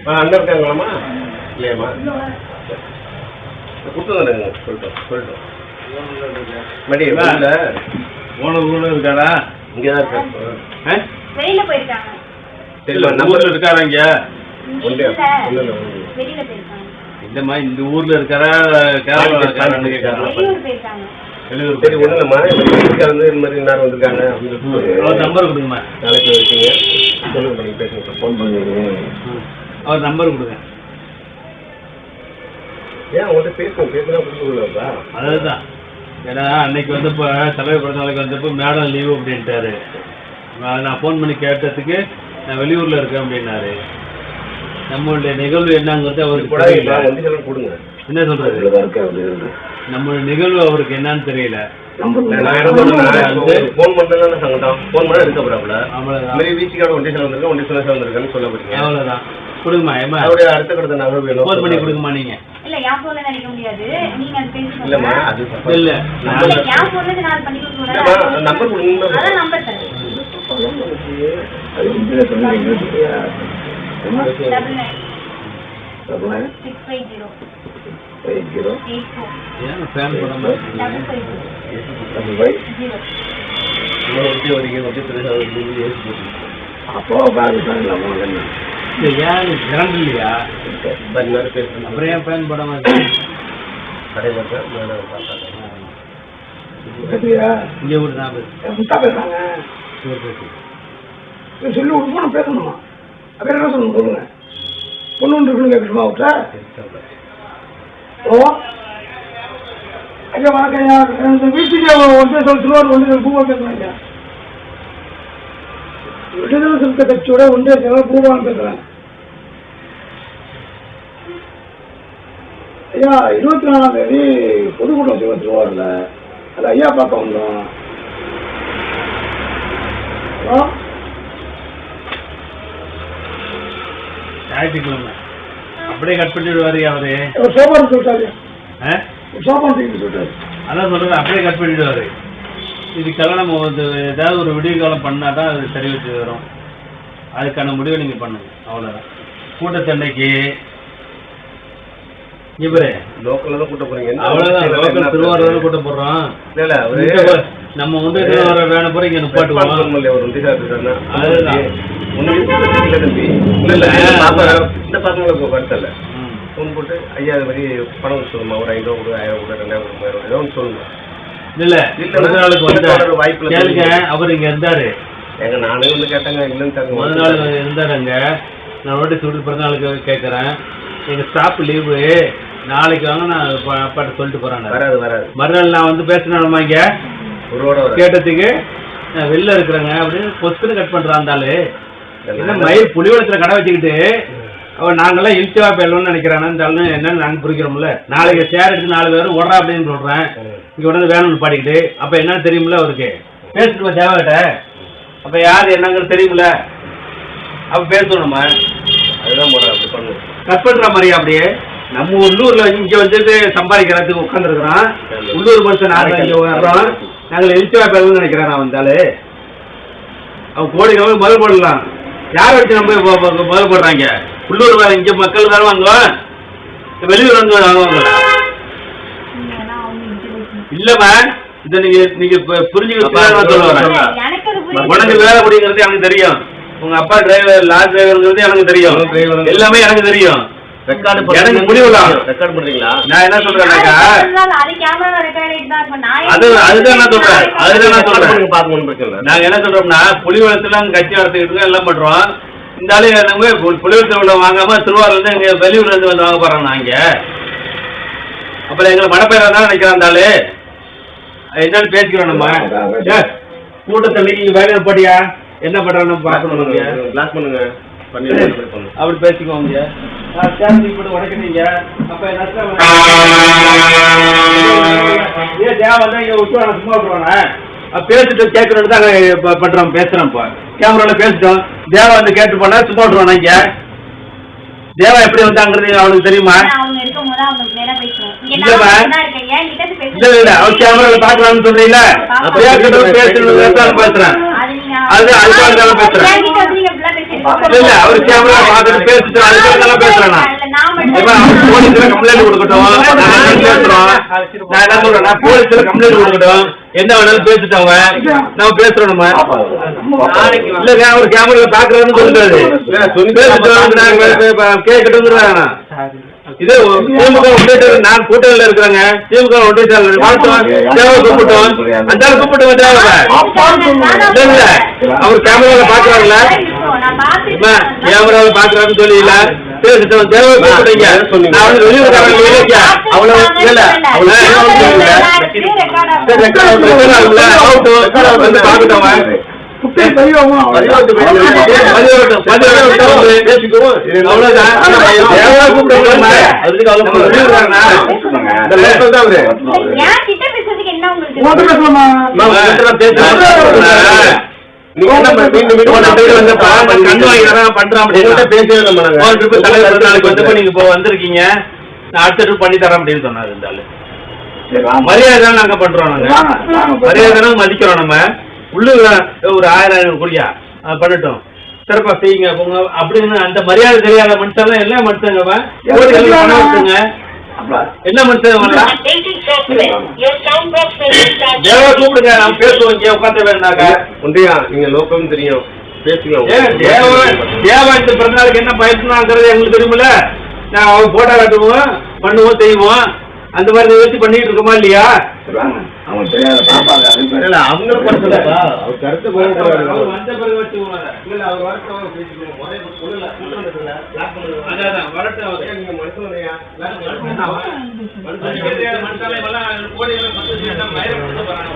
ஆ அண்ணன் இருக்காங்களாம்மா? இல்லையாம்மா. கொடுத்துருங்க சொல்லிட்டோம் சொல்லிட்டோம். மடி இல்லை ஓனர் ஊரில் இருக்காரா இங்கே தான் இருக்காரு ஆ? வெளியில போயிருக்காங்க. ஊர்ல நம்பர் இருக்காரா இங்க? இங்க ஒன்றே இல்ல. இல்லை இல்லை ஒன்று வெளியில போயிருக்காங்க. இந்த ஊர்ல இருக்காரா? வெளியூர் சரி ஒன்றும் இல்லைம்மா வீட்டுக்காரந்து இந்த மாதிரி நேரம் வந்திருக்காங்க. அப்படின்னு நம்பர் கொடுங்கம்மா நாளைக்கு வச்சுங்க சொல்லுங்க பண்ணி பேசுங்க. ஃபோன் பண்ணுங்க அவர் நம்பர் கொடுங்க. ஏன் அவங்கள்ட்ட பேசுனா அதுதான் ஏன்னா அன்னைக்கு வந்தப்போ தலைவர் பிறந்த நாளைக்கு வந்தப்போ மேடம் லீவு அப்படின்ட்டாரு. நான் ஃபோன் பண்ணி கேட்டதுக்கு நான் வெளியூர்ல இருக்கேன் அப்படின்னாரு. நம்மளுடைய நிகழ்வு என்னங்கிறது அவருக்கு கொடுங்க. என்ன சொல்றது? நம்மளுடைய நிகழ்வு அவருக்கு என்னன்னு தெரியல. ஃபோன் பண்ணுறேன் சங்கடம் ஃபோன் பண்ணால் எடுக்க அவ்வளோதான் மாதிரி வீச்சுக்கார ஒண்டி செலவு வந்திருக்கேன் ஒண்டி செலவு வந்திருக்கேன்னு சொல்ல போறீங்க. அவ்வளோதான் கொடுங்கம்மா ஏமா அவருடைய அடுத்த கடத்த நகர் வேணும் ஃபோன் பண்ணி கொடுங்கம்மா நீங்க. இல்ல என் போன்ல நினைக்க முடியாது. நீங்க அது பேசி இல்லைம்மா. அது. இல்ல போன்ல நான் பண்ணி நம்பர் கொடுங்க. நம்பர் தரேன். Nine six five zero. Eight four ஏன் ஃபேன் போடாம டபுள் ஃபைவ் ஜீரோ. ஒட்டி வரீங்க ஒட்டி தெரியாது போட்டுருங்க. இல்ல, ஏன் கரண்ட் இல்லையா பேசுறேன் அப்புறம் ஏன் ஃபேன் போடாம இருக்கு? கடையில் பார்த்தாங்க இங்க விடு சரி, சரி. சொல்லி விட்டு நான் பேசணுமா? அப்புறம் என்ன சொல்லணும் சொல்லுங்க. பொண்ணு இருக்குன்னு கேட்கணுமா விட்ட ஓ. ஐயா வணக்கம் ஐயா. இந்த வீட்டுக்கு ஒன்றிய சொல் திருவாரூர் ஒன்றிய பூவா பேசுறேன் ஐயா. விடுதலை சிறுத்தை கட்சியோட ஒன்றிய செயலர் பூவான்னு பேசுறேன். ஐயா இருபத்தி நாலாம் தேதி பொதுக்கூட்டம் செய்வோம் திருவாரூர்ல அது ஐயா பார்க்க வந்தோம். ஞாயிற்றுக்கிழமை. அப்படியே கட் பண்ணிடுவாரு அவரு? சொல்லிட்டாரு. சொல்லிட்டாரு. அதான் சொல்றது அப்படியே கட் பண்ணிடுவாரு இதுக்கெல்லாம் நம்ம வந்து ஏதாவது ஒரு விடிவு காலம் பண்ணாதான் தான் அது சரி வச்சு வரும். அதுக்கான முடிவை நீங்க பண்ணுங்க அவ்வளவுதான். கூட்டத்தன்னைக்கு இவரு லோக்கல்ல தான் கூட்ட போறீங்க. என்ன அவ்வளவுதான் லோக்கல் திருவாரூர் கூட்டம் போடுறோம் இல்ல இல்ல நம்ம வந்து திருவாரூர் போற இங்க நிப்பாட்டுவோம். நிப்பாட்டுவோம் ஒரு இல்ல தம்பி. இல்ல இல்ல இந்த பசங்களுக்கு வருத்தம் இல்ல. ஃபோன் போட்டு ஐயா இது மாதிரி பணம் சொல்லுமா? ஒரு ஐநூறு கொடு ஆயிரம் கொடு ரெண்டாயிரம் கொடு மூவாயிரம் ஏதோ ஒன்று சொல்லுங்க. இல்ல இல்ல, ஒரு வாய்ப்புல கேளுங்க. அவர் இங்க இருந்தாரு. எங்க நானே வந்து கேட்டாங்க இல்லைன்னு தரங்க முதல் நாள் இருந்தாரு அங்க நான் நோட்டீஸ் விட்டு பிறந்த நாளுக்கு கேட்கறேன் எங்க ஸ்டாஃப் லீவு நாளைக்கு வாங்க நான் அப்பா- அப்பாட்ட சொல்லிட்டு போறேன் வராது வராது. மறுநாள் நான் வந்து பேசினோமா இங்க? கேட்டதுக்கு நான் வெளில இருக்கிறேங்க அப்படின்னு கொஸ்டின் கட் ஆளு. என்ன மயில் புலிவளத்துல கடை வச்சுக்கிட்டு அவன் நாங்கெல்லாம் நினைக்கிறானு இந்த ஆளு என்னன்னு நாங்க புரிக்கிறோம்ல நாளைக்கு சேர் எடுத்து நாலு பேரும் ஓடுறா அப்படின்னு சொல்றேன். இங்க உடனே வேணும்னு பாடிக்கிட்டு அப்ப என்னன்னு தெரியுமில்ல அவருக்கு? பேசிட்டு போ தேவைட்ட அப்ப யார் என்னங்கிறது தெரியுமில்ல அப்ப பேசணும் அதுதான் முறை அப்படி பண்ணுவோம் கட் பண்ற மாதிரியா அப்படியே? நம்ம உள்ளூர்ல இங்க வந்துட்டு சம்பாதிக்கிறதுக்கு உட்காந்துருக்கிறோம் உள்ளூர் மனுஷன் நாங்க இங்க வர்றோம் நாங்கள் இழுத்துவா பேரணும்னு நினைக்கிறேன் நான் வந்தாலே அவன் கோடி முதல் போடலாம். யார் வச்சு நம்ம முதல் போடுறாங்க உள்ளூர் வேலை இங்க மக்கள் வேலை வாங்குவோம் வெளியூர் வந்து இன்ட்ரடியூஸ் இல்லம்மா. இத நீங்க நீங்க இப்ப புரிஞ்சுக்கிட்டு நான் சொல்ல வரேன் எனக்கு அது புரியுது. உனக்கு வேலை அப்படிங்கிறது எனக்கு தெரியும். உங்க அப்பா டிரைவர் லாரி டிரைவர்ங்கிறது எனக்கு தெரியும். எல்லாமே எனக்கு தெரியும். ரெக்கார்டு முடிவுலாம். ரெக்கார்ட் பண்றீங்களா? நான் என்ன சொல்றேன்னாக்கா அது கேமரா ரெக்கார்ட் தான் இப்ப நான் அது அதுதான் நான் சொல்றேன். அதுதான் நான் சொல்றேன். பார்க்கணும் பிரச்சனை இல்லை நாங்க என்ன சொல்றோம்னா புலிவளத்துல கட்சி நடத்திக்கிட்டு எல்லாம் பண்றோம். இந்த ஆளு நம்ம புலிவளத்துல உள்ள வாங்காம திருவாரூர்ல இருந்து எங்க வெளியூர்ல இருந்து வந்து வாங்க போறோம் நாங்க. அப்புறம் எங்களை மடப்பையில தான் நினைக்கிறான் அந்த ஆளு. என்னன்னு பேசிக்கிறோம் நம்ம. ஏ, கூட்டத்தன்னைக்கு இங்க வேலையை போட்டியா? என்ன பண்றான்னு நீங்க பண்ணுங்க பண்ணி பண்ணுங்க. அப்படி பேசிக்கோங்க. சேர்ந்து போட்டு உடைக்கிறீங்க அப்ப என்ன ஏன் தேவை வந்தா இங்க விட்டு சும்மா பேசிட்டு கேட்கணும்னு தான் பண்றோம் பேசுறோம் இப்போ. கேமரால பேசிட்டோம். தேவா வந்து கேட்டு போனா சும்மா விட்டுருவானா இங்க? தேவா எப்படி வந்தாங்கிறது அவனுக்கு தெரியுமா? இல்ல இல்ல அவன் கேமரால பாக்கலாம்னு சொல்றீங்களா? பேசணும் பேசுறேன். அது அதுக்காக தான் பேசுறேன். இல்ல இல்ல அவர் கேமரா பார்த்துட்டு பேசிட்டு அதுக்கு நல்லா பேசுறேன்? நான் போலீஸ்ல கம்ப்ளைண்ட் கொடுக்கட்டும். பேசுறோம் நான் என்ன சொல்றேன்னா போலீஸ்ல கம்ப்ளைண்ட் கொடுக்கட்டும். என்ன வேணாலும் பேசிட்டு அவங்க நம்ம பேசுறோம் நம்ம. இல்லங்க அவர் கேமரா பாக்குறாருன்னு சொல்லிட்டாரு. பேசிட்டு கேட்கட்டும் இது திமுக ஒன்றிய நான் கூட்டணியில இருக்கிறேங்க. திமுக ஒன்றிய செயலாளர் வாழ்த்தோம் தேவை கூப்பிட்டோம். அந்த கூப்பிட்டு இல்ல இல்ல. அவர் கேமரால பாக்குறாங்கல்ல அம்மா, கேமரால பாக்குறாருன்னு சொல்லல அவ்வளவு. அவ்வளவுதான். வந்திருக்கீங்க. நான் அடுத்த trip பண்ணி தரேன் அப்படின்னு சொன்னாரு வாங்க. மரியாதை நாங்க பண்றோம் நாங்க. மரியாதை மதிக்கிறோம் நம்ம. உள்ளூர் ஒரு ஆயிரம் ஐநூறு குடியா பண்ணட்டும். சிறப்பா செய்யுங்க அப்படின்னு அந்த மரியாதை தெரியாத மனுஷன் என்ன மனுஷங்க என்ன மனுஷன் கூப்பிடுங்க நான் பேசுவோம் இங்கே உட்காந்து வேண்டாக்கா ஒன்றியா நீங்க லோக்கல்னு தெரியும். பேசுங்க ஏன் தேவா தேவா இந்த பிறந்தநாளுக்கு என்ன பயன்படுறாங்கிறது எங்களுக்கு தெரியுமில்ல. நான் அவன் போட்டோ காட்டுவோம் பண்ணுவோம் செய்வோம். அந்த மாதிரி வச்சு பண்ணிட்டு இருக்கோமா இல்லையா? அவங்க தெரியாத பாப்பாங்க அவங்க பண்ணலப்பா அவர் கருத்து வந்த பிறகு. இல்ல அவர் வரட்டும் பேசிக்குவோம் ஒரே சொல்லல கூட்டம் அதான், வரட்டும் அவர். நீங்க மனுஷாலை எல்லாம் பத்து கொடுத்து போறாங்க.